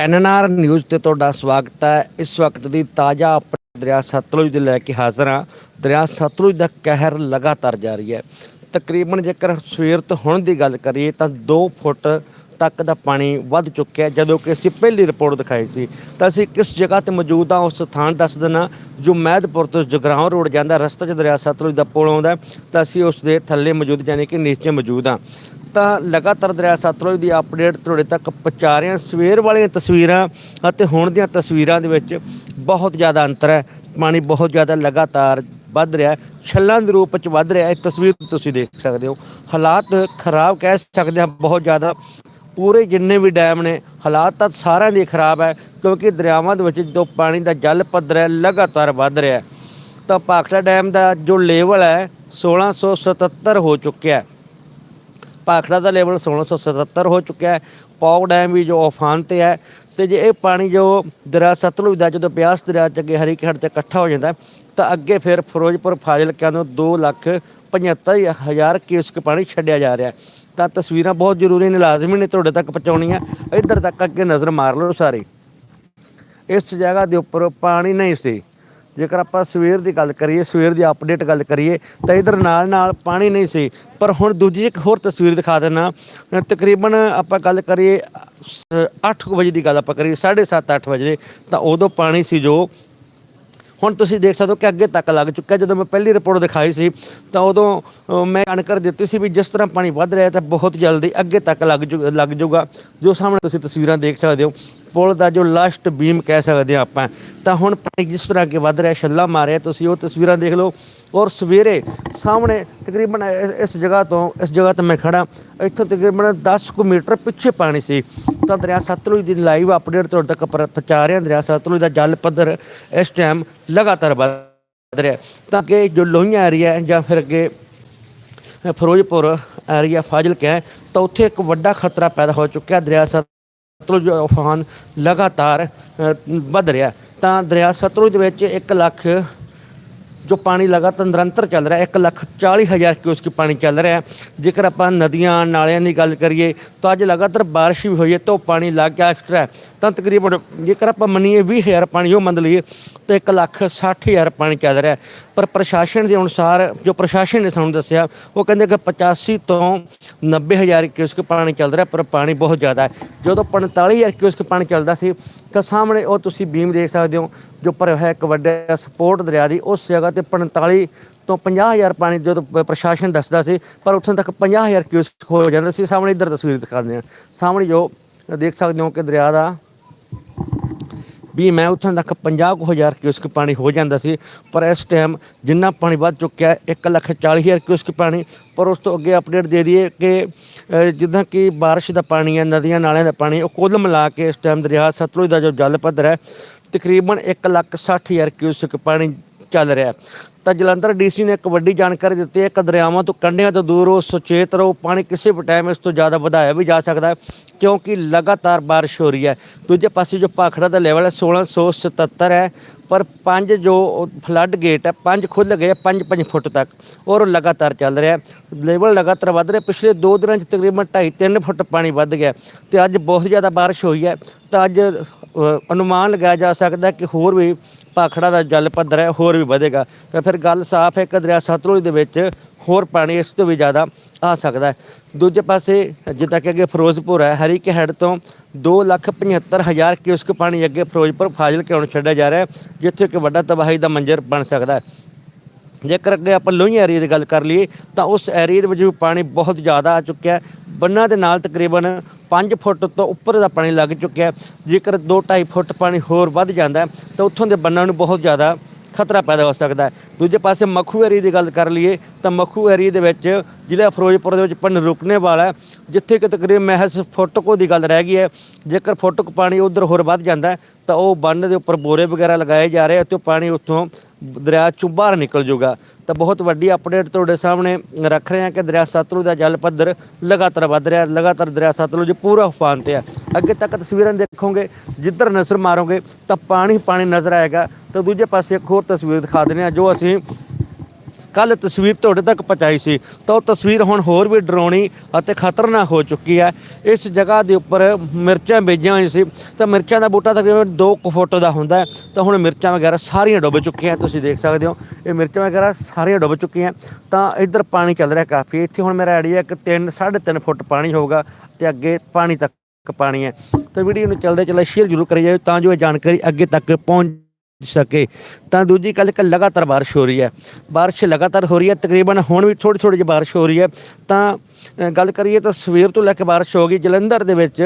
NNR news ਤੇ ਤੁਹਾਡਾ ਸਵਾਗਤ ਹੈ। ਇਸ ਵਕਤ ਦੀ ਤਾਜ਼ਾ ਅਪਡੇਟ ਦਰਿਆ ਸਤਲੁਜ ਦੇ ਲੈ ਕੇ ਹਾਜ਼ਰ ਹਾਂ। ਦਰਿਆ ਸਤਲੁਜ ਦਾ ਕਹਿਰ ਲਗਾਤਾਰ ਜਾਰੀ ਹੈ। ਤਕਰੀਬਨ ਜੇਕਰ ਸਵੇਰ ਤੋਂ ਹੁਣ ਦੀ ਗੱਲ ਕਰੀਏ ਤਾਂ 2 ਫੁੱਟ ਤੱਕ ਦਾ ਪਾਣੀ ਵੱਧ ਚੁੱਕਿਆ ਜਦੋਂ ਕਿ ਅਸੀਂ ਪਹਿਲੀ ਰਿਪੋਰਟ ਦਿਖਾਈ ਸੀ, ਤਾਂ ਅਸੀਂ ਕਿਸ ਜਗ੍ਹਾ ਤੇ ਮੌਜੂਦ ਹਾਂ ਉਸ ਸਥਾਨ ਦੱਸ ਦਿੰਨਾ ਜੋ ਮਹਿਦਪੁਰ ਤੋਂ ਜਗਰਾਉਂ ਰੋਡ ਜਾਂਦਾ, ਰਸਤੇ 'ਚ ਦਰਿਆ ਸਤਲੁਜ ਦਾ ਪੁਲ ਆਉਂਦਾ ਤਾਂ ਅਸੀਂ ਉਸ ਦੇ ਥੱਲੇ ਮੌਜੂਦ, ਯਾਨੀ ਕਿ ਨੀਚੇ ਮੌਜੂਦ ਹਾਂ। ਤਾਂ ਲਗਾਤਾਰ ਦਰਿਆ ਸਤਲੁਜ ਦੀ ਅਪਡੇਟ ਤੁਹਾਡੇ ਤੱਕ ਪਹੁੰਚਾ ਰਹੇ ਹਾਂ। ਸਵੇਰ ਵਾਲੀਆਂ ਤਸਵੀਰਾਂ ਅਤੇ ਹੁਣ ਦੀਆਂ ਤਸਵੀਰਾਂ ਦੇ ਵਿੱਚ ਬਹੁਤ ਜ਼ਿਆਦਾ ਅੰਤਰ ਹੈ। ਪਾਣੀ ਬਹੁਤ ਜ਼ਿਆਦਾ ਲਗਾਤਾਰ ਵੱਧ ਰਿਹਾ ਛੱਲਾਂ ਦੇ ਰੂਪ ਵਿੱਚ ਵੱਧ ਰਿਹਾ ਇਹ ਤਸਵੀਰ ਤੁਸੀਂ ਦੇਖ ਸਕਦੇ ਹੋ। ਹਾਲਾਤ ਖਰਾਬ ਕਹਿ ਸਕਦੇ ਹਾਂ ਬਹੁਤ ਜ਼ਿਆਦਾ। ਪੂਰੇ ਜਿੰਨੇ ਵੀ ਡੈਮ ਨੇ, ਹਾਲਾਤ ਤਾਂ ਸਾਰਿਆਂ ਦੇ ਖਰਾਬ ਹੈ ਕਿਉਂਕਿ ਦਰਿਆਵਾਂ ਦੇ ਵਿੱਚ ਜੋ ਪਾਣੀ ਦਾ ਜਲ ਪੱਧਰ ਹੈ, ਲਗਾਤਾਰ ਵੱਧ ਰਿਹਾ ਤਾਂ ਭਾਖੜਾ ਡੈਮ ਦਾ ਜੋ ਲੈਵਲ ਹੈ 1677 ਹੋ ਚੁੱਕਿਆ ਹੈ। ਭਾਖੜਾ ਦਾ ਲੈਵਲ 1677 ਹੋ ਚੁੱਕਿਆ ਹੈ। ਪੌਗ ਡੈਮ ਵੀ ਜੋ ਉਫਾਨ ਤੇ ਹੈ ਤੇ ਜੇ ਇਹ ਪਾਣੀ ਜੋ ਦਰਿਆ ਸਤਲੁਜ ਦਾ, ਜਦੋਂ ਬਿਆਸ ਦਰਿਆ ਚ ਅੱਗੇ ਹਰੀਕੇਹੜ ਤੇ ਇਕੱਠਾ ਹੋ ਜਾਂਦਾ ਤਾਂ ਅੱਗੇ ਫਿਰ ਫਿਰੋਜ਼ਪੁਰ ਫਾਜ਼ਿਲਕਾ ਨੂੰ 2 ਲੱਖ 75 ਹਜ਼ਾਰ ਕਿਊਸਕ ਪਾਣੀ ਛੱਡਿਆ ਜਾ ਰਿਹਾ ਤਾਂ ਤਸਵੀਰਾਂ ਬਹੁਤ ਜ਼ਰੂਰੀ ਨੇ, ਲਾਜ਼ਮੀ ਨੇ ਤੁਹਾਡੇ ਤੱਕ ਪਹੁੰਚਾਉਣੀਆਂ। ਇੱਧਰ ਤੱਕ ਅੱਗੇ ਨਜ਼ਰ ਮਾਰ ਲਓ ਸਾਰੇ। ਇਸ ਜਗ੍ਹਾ ਦੇ ਉੱਪਰ ਪਾਣੀ ਨਹੀਂ ਸੀ। ਜੇਕਰ ਆਪਾਂ ਸਵੇਰ ਦੀ ਗੱਲ ਕਰੀਏ, ਸਵੇਰ ਦੀ ਅਪਡੇਟ ਗੱਲ ਕਰੀਏ, ਤਾਂ ਇਧਰ ਨਾਲ ਨਾਲ ਪਾਣੀ ਨਹੀਂ ਸੀ। ਪਰ ਹੁਣ ਦੂਜੀ ਇੱਕ ਹੋਰ ਤਸਵੀਰ ਦਿਖਾ ਦਿੰਨਾ ਤਕਰੀਬਨ ਆਪਾਂ ਗੱਲ ਕਰੀਏ 8 ਵਜੇ ਦੀ ਗੱਲ ਆਪਾਂ ਕਰੀਏ 7:30 8 ਵਜੇ, ਤਾਂ ਉਦੋਂ ਪਾਣੀ ਸੀ ਜੋ ਹੁਣ ਤੁਸੀਂ ਦੇਖ ਸਕਦੇ ਹੋ ਕਿ ਅੱਗੇ ਤੱਕ ਲੱਗ ਚੁੱਕਾ ਜਦੋਂ ਮੈਂ ਪਹਿਲੀ ਰਿਪੋਰਟ ਦਿਖਾਈ ਸੀ, ਤਾਂ ਉਦੋਂ ਮੈਂ ਜਾਣਕਾਰੀ ਦਿੱਤੀ ਸੀ ਵੀ ਜਿਸ ਤਰ੍ਹਾਂ ਪਾਣੀ ਵੱਧ ਰਿਹਾ ਤਾਂ ਬਹੁਤ ਜਲਦੀ ਅੱਗੇ ਤੱਕ ਲੱਗ ਜੂ, ਲੱਗ ਜਾਊਗਾ। ਜੋ ਸਾਹਮਣੇ ਤੁਸੀਂ ਤਸਵੀਰਾਂ ਦੇਖ ਸਕਦੇ ਹੋ ਪੁਲ ਦਾ ਜੋ ਲਾਸਟ ਬੀਮ ਕਹਿ ਸਕਦੇ ਹਾਂ ਆਪਾਂ, ਤਾਂ ਹੁਣ ਪਾਣੀ ਜਿਸ ਤਰ੍ਹਾਂ ਅੱਗੇ ਵੱਧ ਰਿਹਾ, ਛੱਲਾ ਮਾਰਿਆ ਤੁਸੀਂ, ਉਹ ਤਸਵੀਰਾਂ ਦੇਖ ਲਓ। ਔਰ ਸਵੇਰੇ ਸਾਹਮਣੇ ਤਕਰੀਬਨ ਇਸ ਜਗ੍ਹਾ ਤੋਂ, ਇਸ ਜਗ੍ਹਾ ਤੇ ਮੈਂ ਖੜਾ ਇੱਥੋਂ ਤਕਰੀਬਨ 10 ਕੁ ਮੀਟਰ ਪਿੱਛੇ ਪਾਣੀ ਸੀ। ਤਾਂ ਦਰਿਆ ਸਤਲੁਜ ਦੀ ਲਾਈਵ ਅਪਡੇਟ ਤੁਹਾਡੇ ਤੱਕ ਪਹੁੰਚਾ ਰਹੇ ਹਾਂ। ਦਰਿਆ ਸਤਲੁਜ ਦਾ ਜਲ ਪੱਧਰ ਇਸ ਟਾਈਮ ਲਗਾਤਾਰ ਵੱਧ ਰਿਹਾ। ਤਾਂ ਕਿ ਜੋ ਲੋਹੀਆਂ ਏਰੀਆ ਜਾਂ ਫਿਰ ਅੱਗੇ ਫਿਰੋਜ਼ਪੁਰ ਏਰੀਆ ਫਾਜ਼ਿਲਕਾ ਤਾਂ ਉੱਥੇ ਇੱਕ ਵੱਡਾ ਖਤਰਾ ਪੈਦਾ ਹੋ ਚੁੱਕਿਆ। ਦਰਿਆ ਸਤਲੁਜ ਉਫਾਨ ਲਗਾਤਾਰ ਵੱਧ ਰਿਹਾ। ਤਾਂ ਦਰਿਆ ਸਤਲੁਜ ਦੇ ਵਿੱਚ 1 ਲੱਖ ਜੋ ਪਾਣੀ ਲਗਾਤਾਰ ਨਿਰੰਤਰ ਚੱਲ ਰਿਹਾ 1 ਲੱਖ 40 ਹਜ਼ਾਰ ਕਿਊਸਕ ਪਾਣੀ ਚੱਲ ਰਿਹਾ। ਜੇਕਰ ਆਪਾਂ ਨਦੀਆਂ, ਨਾਲਿਆਂ ਦੀ ਗੱਲ ਕਰੀਏ, ਤਾਂ ਅੱਜ ਲਗਾਤਾਰ ਬਾਰਿਸ਼ ਵੀ ਹੋਈ ਹੈ, ਤਾਂ ਉਹ ਪਾਣੀ ਲੱਗ ਗਿਆ ਐਕਸਟਰਾ। ਤਾਂ ਤਕਰੀਬਨ ਜੇਕਰ ਆਪਾਂ ਮੰਨੀਏ 20 ਹਜ਼ਾਰ ਪਾਣੀ ਉਹ ਮੰਨ ਲਈਏ, ਤਾਂ 1 ਲੱਖ 60 ਹਜ਼ਾਰ ਪਾਣੀ ਚੱਲ ਰਿਹਾ। ਪਰ ਪ੍ਰਸ਼ਾਸਨ ਦੇ ਅਨੁਸਾਰ ਜੋ ਪ੍ਰਸ਼ਾਸਨ ਨੇ ਸਾਨੂੰ ਦੱਸਿਆ, ਉਹ ਕਹਿੰਦੇ ਕਿ 85 ਤੋਂ 90 ਹਜ਼ਾਰ ਕਿਊਸਕ ਪਾਣੀ ਚੱਲ ਰਿਹਾ, ਪਰ ਪਾਣੀ ਬਹੁਤ ਜ਼ਿਆਦਾ ਹੈ। ਜਦੋਂ 45 ਹਜ਼ਾਰ ਕਿਊਸਕ ਪਾਣੀ ਚੱਲਦਾ ਸੀ, ਤਾਂ ਸਾਹਮਣੇ ਉਹ ਤੁਸੀਂ ਬੀਮ ਦੇਖ ਸਕਦੇ ਹੋ, ਜੋ ਭਰਿਆ ਹੋਇਆ ਇੱਕ ਵੱਡਾ ਸਪੋਰਟ ਦਰਿਆ ਦੀ ਉਸ ਜਗ੍ਹਾ ਤੇ 45 ਤੋਂ 50000 ਪਾਣੀ ਜਦੋਂ ਪ- ਪ੍ਰਸ਼ਾਸਨ ਦੱਸਦਾ ਸੀ, ਪਰ ਉੱਥੋਂ ਤੱਕ 50000 ਕਿਊਸਕ ਹੋ ਜਾਂਦਾ ਸੀ। ਸਾਹਮਣੇ ਇੱਧਰ ਤਸਵੀਰ ਦਿਖਾਉਂਦੇ ਹਾਂ। ਸਾਹਮਣੇ ਜੋ ਦੇਖ ਸਕਦੇ ਹੋ ਕਿ ਦਰਿਆ ਦਾ ਵੀ ਮੈਂ ਉੱਥੋਂ ਤੱਕ 50000 ਕਿਊਸਕ ਪਾਣੀ ਹੋ ਜਾਂਦਾ ਸੀ, ਪਰ ਇਸ ਟਾਈਮ ਜਿੰਨਾ ਪਾਣੀ ਵੱਧ ਚੁੱਕਿਆ ਹੈ 1 ਲੱਖ 40 ਹਜ਼ਾਰ ਕਿਊਸਕ ਪਾਣੀ, ਪਰ ਉਸ ਤੋਂ ਅੱਗੇ ਅਪਡੇਟ ਦੇ ਦਈਏ ਕਿ ਜਿੱਦਾਂ ਕਿ ਬਾਰਿਸ਼ ਦਾ ਪਾਣੀ ਹੈ ਨਦੀਆਂ ਨਾਲਿਆਂ ਦਾ ਪਾਣੀ, ਉਹ ਕੁੱਲ ਮਿਲਾ ਕੇ ਇਸ ਟਾਈਮ ਦਰਿਆ ਸਤਲੁਜ ਦਾ ਜੋ ਜਲ ਪੱਧਰ ਹੈ, ਤਕਰੀਬਨ 1 ਲੱਖ 60 ਹਜ਼ਾਰ ਕਿਊਸਕ ਪਾਣੀ ਚੱਲ ਰਿਹਾ ਤਾਂ ਜਲੰਧਰ ਡੀਸੀ ਨੇ ਇੱਕ ਵੱਡੀ ਜਾਣਕਾਰੀ ਦਿੱਤੀ ਹੈ ਕਿ ਦਰਿਆਵਾਂ ਤੋਂ ਕੰਢਿਆਂ ਤੋਂ ਦੂਰ ਹੋ ਸੁਚੇਤ ਰਹੋ, ਪਾਣੀ ਕਿਸੇ ਵੀ ਟਾਈਮ ਇਸ ਤੋਂ ਜ਼ਿਆਦਾ ਵਧਾਇਆ ਵੀ ਜਾ ਸਕਦਾ ਹੈ, ਕਿਉਂਕਿ ਲਗਾਤਾਰ ਬਾਰਿਸ਼ ਹੋ ਰਹੀ ਹੈ। ਦੂਜੇ ਪਾਸੇ ਜੋ ਭਾਖੜਾ ਦਾ ਲੈਵਲ ਹੈ 1677 ਹੈ, ਪਰ ਪੰਜ ਜੋ ਫਲੱਡ ਗੇਟ ਹੈ, ਪੰਜ ਖੁੱਲ ਗਏ 5-5 ਫੁੱਟ ਤੱਕ, ਔਰ ਲਗਾਤਾਰ ਚੱਲ ਰਿਹਾ ਹੈ। ਲੈਵਲ ਲਗਾਤਾਰ ਵੱਧ ਰਿਹਾ, ਪਿਛਲੇ 2 ਦਿਨਾਂ 'ਚ ਤਕਰੀਬਨ 2.5-3 ਫੁੱਟ ਪਾਣੀ ਵੱਧ ਗਿਆ ਤੇ ਅੱਜ ਬਹੁਤ ਜ਼ਿਆਦਾ ਬਾਰਿਸ਼ ਹੋਈ ਹੈ, ਤਾਂ ਅੱਜ ਅਨੁਮਾਨ ਲਗਾਇਆ ਜਾ ਸਕਦਾ ਕਿ ਹੋਰ ਵੀ ਭਾਖੜਾ ਦਾ ਜਲ ਪੱਧਰ ਹੈ, ਹੋਰ ਵੀ ਵਧੇਗਾ। ਤਾਂ ਫਿਰ ਗੱਲ ਸਾਫ਼ ਹੈ ਕਿ ਦਰਿਆ ਸਤਲੁਜ ਦੇ ਵਿੱਚ ਹੋਰ ਪਾਣੀ ਇਸ ਤੋਂ ਵੀ ਜ਼ਿਆਦਾ ਆ ਸਕਦਾ ਹੈ। ਦੂਜੇ ਪਾਸੇ, ਜਿੱਦਾਂ ਕਿ ਅੱਗੇ ਫਿਰੋਜ਼ਪੁਰ ਹੈ ਹਰੀਕੇ ਹੈਡ ਤੋਂ 275000 ਕਿਊਸਕ ਪਾਣੀ ਅੱਗੇ ਫਿਰੋਜ਼ਪੁਰ ਫਾਜ਼ਿਲਕੇ ਹੁਣ ਛੱਡਿਆ ਜਾ ਰਿਹਾ ਜਿੱਥੇ ਇੱਕ ਵੱਡਾ ਤਬਾਹੀ ਦਾ ਮੰਜ਼ਰ ਬਣ ਸਕਦਾ ਹੈ। ਜੇਕਰ ਅੱਗੇ ਆਪਾਂ ਲੋਹੀਆਂ ਏਰੀਆ ਦੀ ਗੱਲ ਕਰ ਲਈਏ ਤਾਂ ਉਸ ਏਰੀਆ ਦੇ ਵਿੱਚ ਵੀ ਪਾਣੀ ਬਹੁਤ ਜ਼ਿਆਦਾ ਆ ਚੁੱਕਿਆ ਬੰਨਾਂ ਦੇ ਨਾਲ ਤਕਰੀਬਨ 5 ਫੁੱਟ ਤੋਂ ਉੱਪਰ ਦਾ ਪਾਣੀ ਲੱਗ ਚੁੱਕਿਆ ਹੈ। ਜੇਕਰ 2.5 ਫੁੱਟ ਪਾਣੀ ਹੋਰ ਵੱਧ ਜਾਂਦਾ ਤਾਂ ਉੱਥੋਂ ਦੇ ਬੰਨਾਂ ਨੂੰ ਬਹੁਤ ਜ਼ਿਆਦਾ ਖਤਰਾ ਪੈਦਾ ਹੋ ਸਕਦਾ ਹੈ। ਦੂਜੇ ਪਾਸੇ ਮੱਖੂ ਏਰੀਆ ਦੀ ਗੱਲ ਕਰ ਲਈਏ ਤਾਂ ਮੱਖੂ ਏਰੀਆ ਦੇ ਵਿੱਚ ਜ਼ਿਲ੍ਹਾ ਫਿਰੋਜ਼ਪੁਰ ਦੇ ਵਿੱਚ ਪਿੰਡ ਰੁਕਣੇ ਵਾਲਾ ਹੈ, ਜਿੱਥੇ ਕਿ ਤਕਰੀਬਨ ਮਹਿਸ ਫੁੱਟ ਕੁ ਦੀ ਗੱਲ ਰਹਿ ਗਈ ਹੈ। ਜੇਕਰ ਫੁੱਟ ਕੁ ਪਾਣੀ ਉਧਰ ਹੋਰ ਵੱਧ ਜਾਂਦਾ ਤਾਂ ਉਹ ਬੰਨ ਦੇ ਉੱਪਰ ਬੋਰੇ ਵਗੈਰਾ ਲਗਾਏ ਜਾ ਰਹੇ ਅਤੇ ਉਹ ਪਾਣੀ ਉੱਥੋਂ ਦਰਿਆ ਚੋਂ ਬਾਹਰ ਨਿਕਲ ਜਾਊਗਾ। ਤਾਂ ਬਹੁਤ ਵੱਡੀ ਅਪਡੇਟ ਤੁਹਾਡੇ ਸਾਹਮਣੇ ਰੱਖ ਰਹੇ ਹਾਂ ਕਿ ਦਰਿਆ ਸਤਲੁਜ ਦਾ ਜਲ ਪੱਧਰ ਲਗਾਤਾਰ ਵੱਧ ਰਿਹਾ, ਲਗਾਤਾਰ ਦਰਿਆ ਸਤਲੁਜ ਪੂਰਾ ਉਫਾਨ ਤੇ ਆ। ਅੱਗੇ ਤੱਕ ਤਸਵੀਰਾਂ ਦੇਖੋਗੇ, ਜਿੱਧਰ ਨਜ਼ਰ ਮਾਰੋਗੇ ਤਾਂ ਪਾਣੀ ਪਾਣੀ ਨਜ਼ਰ ਆਏਗਾ। ਤਾਂ ਦੂਜੇ ਪਾਸੇ ਇੱਕ ਹੋਰ ਤਸਵੀਰ ਦਿਖਾ ਦਿੰਦੇ ਹਾਂ, ਜੋ ਅਸੀਂ ਕੱਲ ਤਸਵੀਰ ਤੁਹਾਡੇ ਤੱਕ ਪਹੁੰਚਾਈ ਸੀ। ਤਾਂ ਉਹ ਤਸਵੀਰ ਹੁਣ ਹੋਰ ਵੀ ਡਰਾਉਣੀ ਅਤੇ ਖਤਰਨਾਕ ਹੋ ਚੁੱਕੀ ਹੈ। ਇਸ ਜਗ੍ਹਾ ਦੇ ਉੱਪਰ ਮਿਰਚਾਂ ਬੀਜੀਆਂ ਹੋਈਆਂ ਸੀ। ਤਾਂ ਮਿਰਚਾਂ ਦਾ ਬੂਟਾ ਤਕਰੀਬਨ 2 ਫੁੱਟ ਦਾ ਹੁੰਦਾ ਤਾਂ ਹੁਣ ਮਿਰਚਾਂ ਵਗੈਰਾ ਸਾਰੀਆਂ ਡੁੱਬ ਚੁੱਕੀਆਂ ਤੁਸੀਂ ਦੇਖ ਸਕਦੇ ਹੋ। ਇਹ ਮਿਰਚਾਂ ਵਗੈਰਾ ਸਾਰੀਆਂ ਡੁੱਬ ਚੁੱਕੀਆਂ ਤਾਂ ਇੱਧਰ ਪਾਣੀ ਚੱਲ ਰਿਹਾ ਕਾਫੀ। ਇੱਥੇ ਹੁਣ ਮੇਰਾ ਆਈਡੀਆ ਕਿ 3 3.5 ਫੁੱਟ ਪਾਣੀ ਹੋਊਗਾ ਤੇ ਅੱਗੇ ਪਾਣੀ ਤੱਕ ਪਾਣੀ ਹੈ। ਤਾਂ ਵੀਡੀਓ ਨੂੰ ਚੱਲਦੇ ਚੱਲਦੇ ਸ਼ੇਅਰ ਜ਼ਰੂਰ ਕਰੀ ਜਾਓ ਤਾਂ ਜੋ ਇਹ ਜਾਣਕਾਰੀ ਅੱਗੇ ਤੱਕ ਪਹੁੰਚ ਸਕੇ। ਤਾਂ ਦੂਜੀ ਗੱਲ ਕਿ ਲਗਾਤਾਰ ਬਾਰਿਸ਼ ਹੋ ਰਹੀ ਹੈ। ਬਾਰਿਸ਼ ਲਗਾਤਾਰ ਹੋ ਰਹੀ ਹੈ, ਤਕਰੀਬਨ ਹੁਣ ਵੀ ਥੋੜੀ ਥੋੜੀ ਜਿਹੀ ਬਾਰਿਸ਼ ਹੋ ਰਹੀ ਹੈ। ਤਾਂ ਗੱਲ ਕਰੀਏ ਤਾਂ ਸਵੇਰ ਤੋਂ ਲੈ ਕੇ ਬਾਰਿਸ਼ ਹੋ ਗਈ। ਜਲੰਧਰ ਦੇ ਵਿੱਚ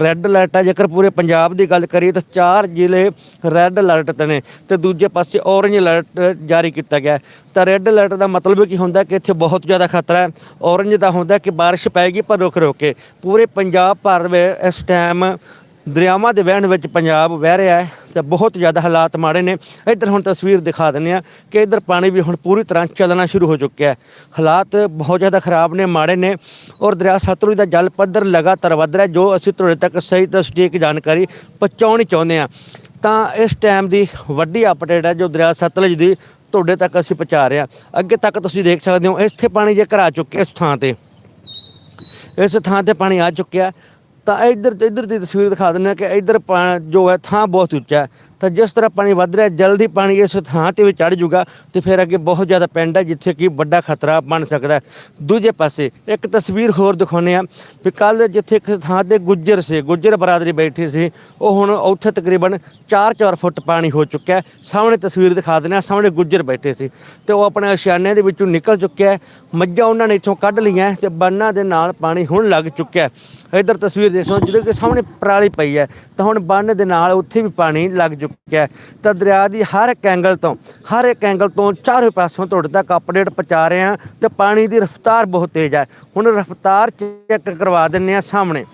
ਰੈੱਡ ਅਲਰਟ ਹੈ। ਜੇਕਰ ਪੂਰੇ ਪੰਜਾਬ ਦੀ ਗੱਲ ਕਰੀਏ ਤਾਂ ਚਾਰ ਜ਼ਿਲ੍ਹੇ ਰੈੱਡ ਅਲਰਟ ਤੇ ਨੇ ਤੇ ਦੂਜੇ ਪਾਸੇ ਔਰੇਂਜ ਅਲਰਟ ਜਾਰੀ ਕੀਤਾ ਗਿਆ ਤਾਂ ਰੈੱਡ ਅਲਰਟ ਦਾ ਮਤਲਬ ਕੀ ਹੁੰਦਾ ਕਿ ਇੱਥੇ ਬਹੁਤ ਜ਼ਿਆਦਾ ਖਤਰਾ ਹੈ। ਔਰੇਂਜ ਦਾ ਹੁੰਦਾ ਕਿ ਬਾਰਿਸ਼ ਪਏਗੀ ਪਰ ਰੁਕ ਰੁਕ ਕੇ। ਪੂਰੇ ਪੰਜਾਬ ਭਰ ਵਿੱਚ ਇਸ ਟਾਈਮ ਦਰਿਆਵਾਂ ਦੇ ਵਹਿਣ ਵਿੱਚ ਪੰਜਾਬ ਵਹਿ ਰਿਹਾ ਹੈ ਤੇ ਬਹੁਤ ਜ਼ਿਆਦਾ ਹਾਲਾਤ ਮਾੜੇ ਨੇ। ਇੱਧਰ ਹੁਣ ਤਸਵੀਰ ਦਿਖਾ ਦਿੰਦੇ ਆ ਕਿ ਇੱਧਰ ਪਾਣੀ ਵੀ ਹੁਣ ਪੂਰੀ ਤਰ੍ਹਾਂ ਚੱਲਣਾ ਸ਼ੁਰੂ ਹੋ ਚੁੱਕਿਆ ਹੈ। ਹਾਲਾਤ ਬਹੁਤ ਜ਼ਿਆਦਾ ਖਰਾਬ ਨੇ, ਮਾੜੇ ਨੇ ਔਰ ਦਰਿਆ ਸਤਲੁਜ ਦਾ ਜਲ ਪੱਧਰ ਲਗਾਤਾਰ ਵਧ ਰਿਹਾ ਜੋ ਅਸੀਂ ਤੁਹਾਡੇ ਤੱਕ ਸਹੀ ਤਸਦੀਕ ਜਾਣਕਾਰੀ ਪਹੁੰਚਾਉਣੀ ਚਾਹੁੰਦੇ ਆ ਤਾਂ ਇਸ ਟਾਈਮ ਦੀ ਵੱਡੀ ਅਪਡੇਟ ਹੈ ਜੋ ਦਰਿਆ ਸਤਲੁਜ ਦੀ ਤੁਹਾਡੇ ਤੱਕ ਅਸੀਂ ਪਹੁੰਚਾ ਰਹੇ ਹਾਂ। ਅੱਗੇ ਤੱਕ ਤੁਸੀਂ ਦੇਖ ਸਕਦੇ ਹੋ, ਇੱਥੇ ਪਾਣੀ ਜੇਕਰ ਆ ਚੁੱਕਿਆ ਇਸ ਥਾਂ ਤੇ, ਇਸ ਥਾਂ ਤੇ ਪਾਣੀ ਆ ਚੁੱਕਿਆ। ਤਾਂ ਇੱਧਰ ਇੱਧਰ ਦੀ ਤਸਵੀਰ ਦਿਖਾ ਦਿੰਦੇ ਹਾਂ ਕਿ ਇੱਧਰ ਜੋ ਹੈ ਥਾਂ ਬਹੁਤ ਉੱਚਾ ਹੈ। ਤਾਂ ਜਿਸ ਤਰ੍ਹਾਂ ਪਾਣੀ ਵੱਧ ਰਿਹਾ, ਜਲਦੀ ਪਾਣੀ ਇਸ ਥਾਂ ਤੇ ਵੀ ਚੜ ਜਾਊਗਾ ਤੇ ਫਿਰ ਅੱਗੇ ਬਹੁਤ ਜ਼ਿਆਦਾ ਪਿੰਡ ਹੈ ਜਿੱਥੇ ਕਿ ਵੱਡਾ ਖਤਰਾ ਬਣ ਸਕਦਾ ਦੂਜੇ ਪਾਸੇ ਇੱਕ ਤਸਵੀਰ ਹੋਰ ਦਿਖਾਉਂਦੇ ਆ ਵੀ ਕੱਲ ਜਿੱਥੇ ਇੱਕ ਥਾਂ ਤੇ ਗੁੱਜਰ ਸੀ, ਗੁੱਜਰ ਬਰਾਦਰੀ ਬੈਠੀ ਸੀ, ਉਹ ਹੁਣ ਉੱਥੇ ਤਕਰੀਬਨ 4-4 ਫੁੱਟ ਪਾਣੀ ਹੋ ਚੁੱਕਿਆ ਸਾਹਮਣੇ ਤਸਵੀਰ ਦਿਖਾ ਦਿੰਦੇ ਆ ਸਾਹਮਣੇ ਗੁੱਜਰ ਬੈਠੇ ਸੀ ਤੇ ਉਹ ਆਪਣੇ ਅਸ਼ਿਆਨਿਆਂ ਦੇ ਵਿੱਚੋਂ ਨਿਕਲ ਚੁੱਕਿਆ ਮੱਝਾਂ ਉਹਨਾਂ ਨੇ ਇੱਥੋਂ ਕੱਢ ਲਈਆਂ ਹੈ ਤੇ ਬੰਨਾਂ ਦੇ ਨਾਲ ਪਾਣੀ ਹੁਣ ਲੱਗ ਚੁੱਕਿਆ ਹੈ। ਇੱਧਰ ਤਸਵੀਰ ਦੇਖੋ ਜਿਹਦੇ ਕਿ ਸਾਹਮਣੇ ਪਰਾਲੀ ਪਈ ਹੈ, ਤਾਂ ਹੁਣ ਬੰਨ ਦੇ ਨਾਲ ਉੱਥੇ ਵੀ ਪਾਣੀ ਲੱਗ ਚੁੱਕਿਆ ਹੈ। ਤਾਂ ਦਰਿਆ ਦੀ ਹਰ ਇੱਕ ਐਂਗਲ ਤੋਂ, ਹਰ ਇੱਕ ਐਂਗਲ ਤੋਂ ਚਾਰੇ ਪਾਸੋਂ ਤੁਹਾਡੇ ਤੱਕ ਅਪਡੇਟ ਪਹੁੰਚਾ ਰਹੇ ਹਾਂ ਤੇ ਪਾਣੀ ਦੀ ਰਫ਼ਤਾਰ ਬਹੁਤ ਤੇਜ਼ ਹੈ। ਹੁਣ ਰਫ਼ਤਾਰ ਚੈੱਕ ਕਰਵਾ ਦਿੰਨੇ ਆ ਸਾਹਮਣੇ।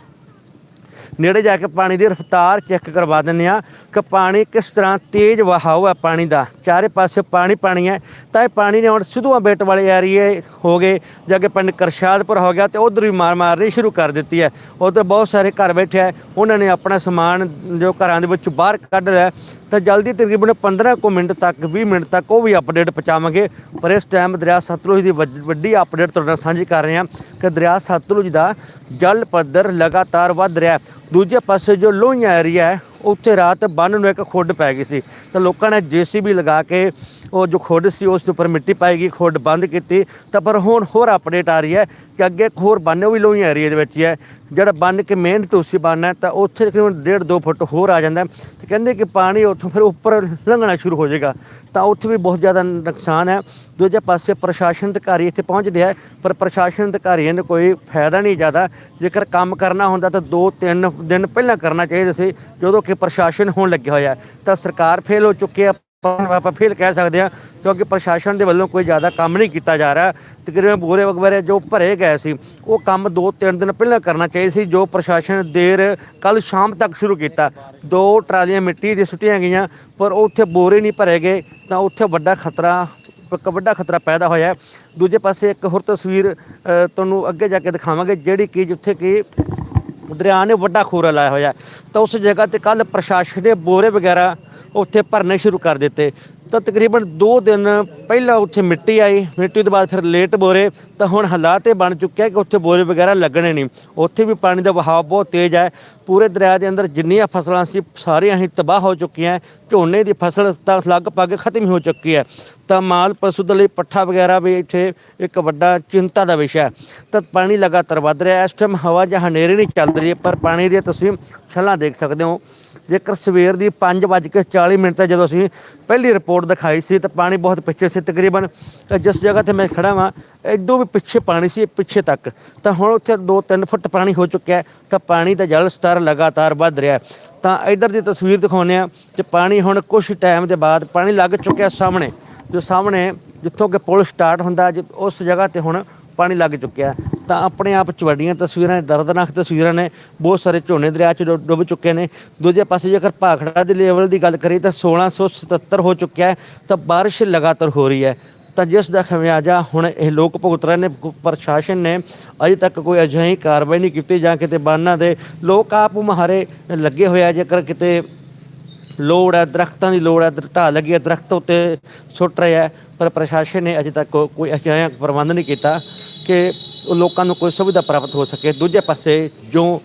ਨੇੜੇ ਜਾ ਕੇ ਪਾਣੀ ਦੀ ਰਫ਼ਤਾਰ ਚੈੱਕ ਕਰਵਾ ਦਿੰਦੇ ਆ ਕਿ ਪਾਣੀ ਕਿਸ ਤਰ੍ਹਾਂ ਤੇਜ਼ ਵਹਾਅ ਹੈ ਪਾਣੀ ਦਾ। ਚਾਰੇ ਪਾਸੇ ਪਾਣੀ ਪਾਣੀ ਹੈ, ਤਾਂ ਇਹ ਪਾਣੀ ਨੇ ਹੁਣ ਸਿੱਧੂਆਂ ਬੇਟ ਵਾਲੇ ਏਰੀਏ ਹੋ ਗਏ, ਜਾਂ ਕਿ ਪਿੰਡ ਕਰਸ਼ਾਦਪੁਰ ਹੋ ਗਿਆ, ਤੇ ਉਧਰ ਵੀ ਮਾਰ ਮਾਰਨੀ ਸ਼ੁਰੂ ਕਰ ਦਿੱਤੀ ਹੈ। ਉਧਰ ਬਹੁਤ ਸਾਰੇ ਘਰ ਬੈਠੇ ਹੈ, ਉਹਨਾਂ ਨੇ ਆਪਣਾ ਸਮਾਨ ਜੋ ਘਰਾਂ ਦੇ ਵਿੱਚੋਂ ਬਾਹਰ ਕੱਢ ਲਿਆ ਤਾਂ ਜਲਦੀ ਤਕਰੀਬਨ 15 ਕੁ ਮਿੰਟ ਤੱਕ 20 ਮਿੰਟ ਤੱਕ ਉਹ ਵੀ ਅਪਡੇਟ ਪਹੁੰਚਾਵਾਂਗੇ। ਪਰ ਇਸ ਟਾਈਮ ਦਰਿਆ ਸਤਲੁਜ ਦੀ ਵੱਜ- ਵੱਡੀ ਅਪਡੇਟ ਤੁਹਾਡੇ ਨਾਲ ਸਾਂਝੀ ਕਰ ਰਹੇ ਹਾਂ ਕਿ ਦਰਿਆ ਸਤਲੁਜ ਦਾ ਜਲ ਪੱਧਰ ਲਗਾਤਾਰ ਵੱਧ ਰਿਹਾ ਦੂਜੇ ਪਾਸੇ ਜੋ ਲੋਹੀਆਂ ਏਰੀਆ ਹੈ, ਉੱਥੇ ਰਾਤ ਬੰਨ ਨੂੰ ਇੱਕ ਖੁੱਡ ਪੈ ਗਈ ਸੀ। ਤਾਂ ਲੋਕਾਂ ਨੇ ਜੀਸੀਬੀ ਲਗਾ ਕੇ ਉਹ ਜੋ ਖੁੱਡ ਸੀ, ਉਸ ਦੇ ਉੱਪਰ ਮਿੱਟੀ ਪਾਈ ਗਈ ਖੁੱਡ ਬੰਦ ਕੀਤੀ। ਤਾਂ ਪਰ ਹੁਣ ਹੋਰ ਅਪਡੇਟ ਆ ਰਹੀ ਹੈ ਕਿ ਅੱਗੇ ਇੱਕ ਹੋਰ ਬੰਨ ਉਹ ਵੀ ਲੋਹੀਆਂ ਏਰੀਆ ਦੇ ਵਿੱਚ ਹੀ ਹੈ। ਜਿਹੜਾ ਬੰਨ ਕੇ ਮੇਨ ਤੁਸੀਂ ਬੰਨ ਹੈ, ਤਾਂ ਉੱਥੇ ਤਕਰੀਬਨ 1.5 2 ਫੁੱਟ ਹੋਰ ਆ ਜਾਂਦਾ ਹੈ। ਤੇ ਕਹਿੰਦੇ ਕਿ ਪਾਣੀ ਉੱਥੋਂ ਫਿਰ ਉੱਪਰ ਲੰਘਣਾ ਸ਼ੁਰੂ ਹੋ ਜਾਏਗਾ। ਤਾਂ ਉੱਥੇ ਵੀ ਬਹੁਤ ਜ਼ਿਆਦਾ ਨੁਕਸਾਨ ਹੈ। ਦੂਜੇ ਪਾਸੇ ਪ੍ਰਸ਼ਾਸਨ ਅਧਿਕਾਰੀ ਇੱਥੇ ਪਹੁੰਚਦੇ ਆ ਪਰ ਪ੍ਰਸ਼ਾਸਨ ਅਧਿਕਾਰੀਆਂ ਨੂੰ ਕੋਈ ਫਾਇਦਾ ਨਹੀਂ ਜ਼ਿਆਦਾ। ਜੇਕਰ ਕੰਮ ਕਰਨਾ ਹੁੰਦਾ ਤਾਂ 2-3 ਦਿਨ ਪਹਿਲਾਂ ਕਰਨਾ ਚਾਹੀਦਾ ਸੀ, ਜਦੋਂ ਕਿ ਪ੍ਰਸ਼ਾਸਨ ਹੋਣ ਲੱਗਿਆ ਹੋਇਆ ਤਾਂ ਸਰਕਾਰ ਫੇਲ ਹੋ ਚੁੱਕੀ ਹੈ। ਆਪਾਂ ਆਪਾਂ ਫੇਲ ਕਹਿ ਸਕਦੇ ਹਾਂ, ਕਿਉਂਕਿ ਪ੍ਰਸ਼ਾਸਨ ਦੇ ਵੱਲੋਂ ਕੋਈ ਜ਼ਿਆਦਾ ਕੰਮ ਨਹੀਂ ਕੀਤਾ ਜਾ ਰਿਹਾ। ਤਕਰੀਬਨ ਬੋਰੇ ਵਗੈਰਾ ਜੋ ਭਰੇ ਗਏ ਸੀ, ਉਹ ਕੰਮ 2-3 ਦਿਨ ਪਹਿਲਾਂ ਕਰਨਾ ਚਾਹੀਦਾ ਸੀ, ਜੋ ਪ੍ਰਸ਼ਾਸਨ ਦੇਰ ਕੱਲ ਸ਼ਾਮ ਤੱਕ ਸ਼ੁਰੂ ਕੀਤਾ। ਦੋ ਟਰਾਲੀਆਂ ਮਿੱਟੀ ਦੀ ਸੁੱਟੀਆਂ ਗਈਆਂ, ਪਰ ਉੱਥੇ ਬੋਰੇ ਨਹੀਂ ਭਰੇ ਗਏ, ਤਾਂ ਉੱਥੇ ਵੱਡਾ ਖਤਰਾ, ਇੱਕ ਵੱਡਾ ਖਤਰਾ ਪੈਦਾ ਹੋਇਆ ਦੂਜੇ ਪਾਸੇ ਇੱਕ ਹੋਰ ਤਸਵੀਰ ਤੁਹਾਨੂੰ ਅੱਗੇ ਜਾ ਕੇ ਦਿਖਾਵਾਂਗੇ, ਜਿਹੜੀ ਕਿ ਜਿੱਥੇ ਕਿ ਦਰਿਆ ਨੇ ਵੱਡਾ ਖੋਰਾ ਲਾਇਆ ਹੋਇਆ ਤਾਂ ਉਸ ਜਗ੍ਹਾ ਤੇ ਕੱਲ ਪ੍ਰਸ਼ਾਸਨ ਦੇ ਬੋਰੇ ਵਗੈਰਾ ਉੱਥੇ ਭਰਨੇ ਸ਼ੁਰੂ ਕਰ ਦਿੱਤੇ। ਤਾਂ ਤਕਰੀਬਨ 2 ਦਿਨ ਪਹਿਲਾਂ ਉੱਥੇ ਮਿੱਟੀ ਆਈ। ਮਿੱਟੀ ਤੋਂ ਬਾਅਦ ਫਿਰ ਲੇਟ ਬੋਰੇ। ਤਾਂ ਹੁਣ ਹਾਲਾਤ ਇਹ ਬਣ ਚੁੱਕਿਆ ਕਿ ਉੱਥੇ ਬੋਰੇ ਵਗੈਰਾ ਲੱਗਣੇ ਨਹੀਂ। ਉੱਥੇ ਵੀ ਪਾਣੀ ਦਾ ਵਹਾਅ ਬਹੁਤ ਤੇਜ਼ ਹੈ ਪੂਰੇ ਦਰਿਆ ਦੇ ਅੰਦਰ ਜਿੰਨੀਆਂ ਫਸਲਾਂ ਸੀ, ਸਾਰੀਆਂ ਹੀ ਤਬਾਹ ਹੋ ਚੁੱਕੀਆਂ। ਝੋਨੇ ਦੀ ਫਸਲ ਤਾਂ ਲਗਭਗ ਖਤਮ ਹੋ ਚੁੱਕੀ ਹੈ ਤਾਂ ਮਾਲ ਪਸ਼ੂ ਦੇ ਲਈ ਪੱਠਾ ਵਗੈਰਾ ਵੀ ਇੱਥੇ ਇੱਕ ਵੱਡਾ ਚਿੰਤਾ ਦਾ ਵਿਸ਼ਾ ਹੈ। ਤਾਂ ਪਾਣੀ ਲਗਾਤਾਰ ਵੱਧ ਰਿਹਾ। ਇਸ ਟਾਈਮ ਹਵਾ ਜਾਂ ਹਨੇਰੀ ਨਹੀਂ ਚੱਲ ਰਹੀ, ਪਰ ਪਾਣੀ ਦੀ ਤੁਸੀਂ ਛੱਲਾਂ ਦੇਖ ਸਕਦੇ ਹੋ। ਜੇਕਰ ਸਵੇਰ ਦੀ 5:40 ਮਿੰਟ ਤੇ ਜਦੋਂ ਅਸੀਂ ਪਹਿਲੀ ਰਿਪੋਰਟ ਦਿਖਾਈ ਸੀ, ਤਾਂ ਪਾਣੀ ਬਹੁਤ ਪਿੱਛੇ ਸੀ ਤਕਰੀਬਨ। ਜਿਸ ਜਗ੍ਹਾ ਤੇ ਮੈਂ ਖੜਾ ਵਾਂ, ਇਦੋਂ ਵੀ ਪਿੱਛੇ ਪਾਣੀ ਸੀ, ਪਿੱਛੇ ਤੱਕ। ਤਾਂ ਹੁਣ ਉੱਥੇ 2-3 ਫੁੱਟ ਪਾਣੀ ਹੋ ਚੁੱਕਿਆ ਤਾਂ ਪਾਣੀ ਦਾ ਜਲ ਸਤਰ ਲਗਾਤਾਰ ਵੱਧ ਰਿਹਾ ਤਾਂ ਇਧਰ ਦੀ ਤਸਵੀਰ ਦਿਖਾਉਂਦੇ ਆ ਕਿ ਪਾਣੀ ਹੁਣ ਕੁਝ ਟਾਈਮ ਦੇ ਬਾਅਦ ਪਾਣੀ ਲੱਗ ਚੁੱਕਿਆ ਸਾਹਮਣੇ। ਜੋ ਸਾਹਮਣੇ, ਜਿੱਥੋਂ ਕਿ ਪੁਲ ਸਟਾਰਟ ਹੁੰਦਾ, ਜਿ- ਉਸ ਜਗ੍ਹਾ ਤੇ ਹੁਣ ਪਾਣੀ ਲੱਗ ਚੁੱਕਿਆ। ਤਾਂ ਆਪਣੇ ਆਪ ਚ ਵੱਡੀਆਂ ਤਸਵੀਰਾਂ ਦਰਦਨਾਕ ਤਸਵੀਰਾਂ ਨੇ, ਬਹੁਤ ਸਾਰੇ ਝੋਨੇ ਦਰਿਆ ਚ ਡੁੱਬ- ਡੁੱਬ ਚੁੱਕੇ ਨੇ। ਦੂਜੇ ਪਾਸੇ ਜੇਕਰ ਭਾਖੜਾ ਦੇ ਲੈਵਲ ਦੀ ਗੱਲ ਕਰੀਏ ਤਾਂ 1677 ਹੋ ਚੁੱਕਿਆ ਤਾਂ ਬਾਰਿਸ਼ ਲਗਾਤਾਰ ਹੋ ਰਹੀ ਹੈ। ਤਾਂ ਜਿਸ ਦਾ ਖਮਿਆਜਾ ਹੁਣ ਇਹ ਲੋਕ ਭੁਗਤ ਰਹੇ ਨੇ ਪ੍ਰਸ਼ਾਸਨ ਨੇ ਅਜੇ ਤੱਕ ਕੋਈ ਅਜਿਹੀ ਕਾਰਵਾਈ ਨਹੀਂ ਕੀਤੀ ਜਾਂ ਕਿਤੇ ਬਾਨਾਂ ਦੇ ਲੋਕ ਆਪ ਮੁਹਾਰੇ ਲੱਗੇ ਹੋਏ ਆ। ਜੇਕਰ ਕਿਤੇ ਲੋੜ ਹੈ, ਦਰਖਤਾਂ ਦੀ ਲੋੜ ਹੈ ਦਰ- ਢਾਹ ਲੱਗੀ ਹੈ, ਦਰਖਤ ਉੱਤੇ ਸੁੱਟ ਰਿਹਾ ਹੈ, ਪਰ ਪ੍ਰਸ਼ਾਸਨ ਨੇ ਅਜੇ ਤੱਕ ਕੋਈ ਅਜਿਹਾ ਪ੍ਰਬੰਧ ਨਹੀਂ ਕੀਤਾ। ਕਿ ਲੋਕਾਂ ਨੂੰ ਕੋਈ ਸੁਵਿਧਾ ਪ੍ਰਾਪਤ ਹੋ ਸਕੇ। ਦੂਜੇ ਪਾਸੇ ਜੋ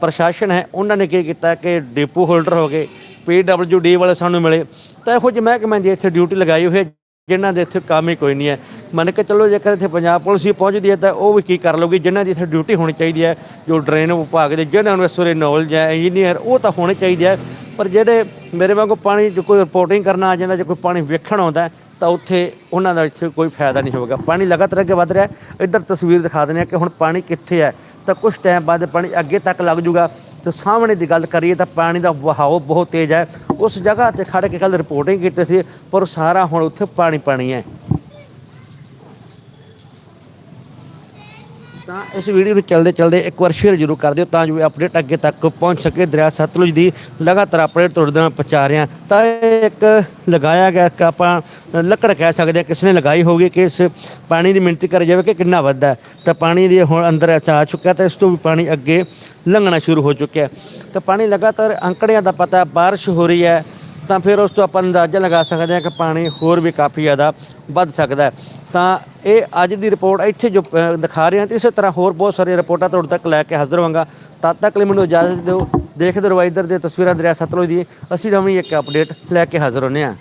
ਪ੍ਰਸ਼ਾਸਨ ਹੈ, ਉਹਨਾਂ ਨੇ ਕੀ ਕੀਤਾ ਕਿ ਡਿਪੂ ਹੋਲਡਰ ਹੋ ਗਏ ਡੀ ਵਾਲੇ ਸਾਨੂੰ ਮਿਲੇ। ਤਾਂ ਇਹੋ ਜਿਹੇ ਮਹਿਕਮੇ ਦੀ ਇੱਥੇ ਡਿਊਟੀ ਲਗਾਈ ਹੋਈ ਹੈ, ਜਿਨ੍ਹਾਂ ਦੇ ਇੱਥੇ ਕੰਮ ਹੀ ਕੋਈ ਨਹੀਂ ਹੈ। ਮੰਨ ਕੇ ਚੱਲੋ, ਜੇਕਰ ਇੱਥੇ ਪੰਜਾਬ ਪੁਲਿਸ ਹੀ ਪਹੁੰਚਦੀ ਹੈ, ਤਾਂ ਉਹ ਵੀ ਕੀ ਕਰ ਲਊਗੀ? ਜਿਨ੍ਹਾਂ ਦੀ ਇੱਥੇ ਡਿਊਟੀ ਹੋਣੀ ਚਾਹੀਦੀ ਹੈ, ਜੋ ਡਰੇਨ ਵਿਭਾਗ ਦੇ ਜਿਹਨਾਂ ਨੂੰ ਇਸ ਵੇਲੇ ਨੌਲੇਜ ਹੈ, ਇੰਜੀਨੀਅਰ, ਉਹ ਤਾਂ ਹੋਣੇ ਚਾਹੀਦੇ ਹੈ। ਪਰ ਜਿਹੜੇ ਮੇਰੇ ਵਾਂਗੂ ਪਾਣੀ ਜੋ ਕੋਈ ਰਿਪੋਰਟਿੰਗ ਕਰਨ ਆ ਜਾਂਦਾ ਜੇ ਕੋਈ ਪਾਣੀ ਵੇਖਣ ਆਉਂਦਾ ਤਾਂ ਉੱਥੇ ਉਹਨਾਂ ਦਾ ਇੱਥੇ ਕੋਈ ਫਾਇਦਾ ਨਹੀਂ ਹੋਵੇਗਾ। ਪਾਣੀ ਲਗਾਤਾਰ ਅੱਗੇ ਵੱਧ ਰਿਹਾ ਇੱਧਰ ਤਸਵੀਰ ਦਿਖਾ ਦਿੰਦੇ ਆ ਕਿ ਹੁਣ ਪਾਣੀ ਕਿੱਥੇ ਹੈ। ਤਾਂ ਕੁਝ ਟਾਈਮ ਬਾਅਦ ਪਾਣੀ ਅੱਗੇ ਤੱਕ ਲੱਗ ਜੂਗਾ ਤੇ ਸਾਹਮਣੇ ਦੀ ਗੱਲ ਕਰੀਏ ਤਾਂ ਪਾਣੀ ਦਾ ਵਹਾਓ ਬਹੁਤ ਤੇਜ਼ ਹੈ। ਉਸ ਜਗ੍ਹਾ ਤੇ ਖੜ ਕੇ ਕੱਲ ਰਿਪੋਰਟਿੰਗ ਕੀਤੀ ਸੀ, ਪਰ ਉਹ ਸਾਰਾ ਹੁਣ ਉੱਥੇ ਪਾਣੀ ਪਾਣੀ ਹੈ। ਤਾਂ ਇਸ ਵੀਡੀਓ ਨੂੰ ਚਲਦੇ ਚਲਦੇ ਇੱਕ ਵਾਰ ਸ਼ੇਅਰ ਜ਼ਰੂਰ ਕਰ ਦਿਓ ਤਾਂ ਜੋ ਅਪਡੇਟ ਅੱਗੇ ਤੱਕ ਪਹੁੰਚ ਸਕੇ। ਦਰਿਆ ਸਤਲੁਜ ਦੀ ਲਗਾਤਾਰ ਅਪਡੇਟ ਤੁਹਾਡੇ ਨਾਲ ਪਹੁੰਚਾ ਰਹੇ ਹਾਂ। ਤਾਂ ਇਹ ਇੱਕ ਲਗਾਇਆ ਗਿਆ ਕਿ ਆਪਾਂ ਲੱਕੜ ਕਹਿ ਸਕਦੇ ਹਾਂ ਕਿਸ ਨੇ ਲਗਾਈ ਹੋਗੀ ਕਿ ਇਸ ਪਾਣੀ ਦੀ ਮਿਣਤੀ ਕਰ ਜਾਵੇ ਕਿ ਕਿੰਨਾ ਵੱਧਦਾ ਤਾਂ ਪਾਣੀ ਦੀ ਹੁਣ ਅੰਦਰ ਆ ਚੁੱਕਾ ਤਾਂ ਇਸ ਤੋਂ ਵੀ ਪਾਣੀ ਅੱਗੇ ਲੰਘਣਾ ਸ਼ੁਰੂ ਹੋ ਚੁੱਕਿਆ ਤਾਂ ਪਾਣੀ ਲਗਾਤਾਰ ਅੰਕੜਿਆਂ ਦਾ ਪਤਾ ਬਾਰਿਸ਼ ਹੋ ਰਹੀ ਹੈ। ਤਾਂ ਫਿਰ ਉਸ ਤੋਂ ਆਪਾਂ ਅੰਦਾਜ਼ਾ ਲਗਾ ਸਕਦੇ ਹਾਂ ਕਿ ਪਾਣੀ ਹੋਰ ਵੀ ਕਾਫੀ ਜ਼ਿਆਦਾ ਵੱਧ ਸਕਦਾ ਹੈ। ਤਾਂ ਇਹ ਅੱਜ ਦੀ ਰਿਪੋਰਟ ਇੱਥੇ ਜੋ ਦਿਖਾ ਰਹੇ ਹਾਂ ਤੇ ਇਸੇ ਤਰ੍ਹਾਂ ਹੋਰ ਬਹੁਤ ਸਾਰੀਆਂ ਰਿਪੋਰਟਾਂ ਤੁਹਾਡੇ ਤੱਕ ਲੈ ਕੇ ਹਾਜ਼ਰ ਹੋਵਾਂਗਾ। ਤਦ ਤੱਕ ਲਈ ਮੈਨੂੰ ਇਜਾਜ਼ਤ ਦਿਓ। ਦੇਖਦੇ ਰਹੋ ਇੱਧਰ ਦੀਆਂ ਤਸਵੀਰਾਂ ਦਰਿਆ ਸਤਲੁਜ ਦੀ। ਅਸੀਂ ਨਵੀਂ ਇੱਕ ਅਪਡੇਟ ਲੈ ਕੇ ਹਾਜ਼ਰ ਹੁੰਦੇ ਹਾਂ।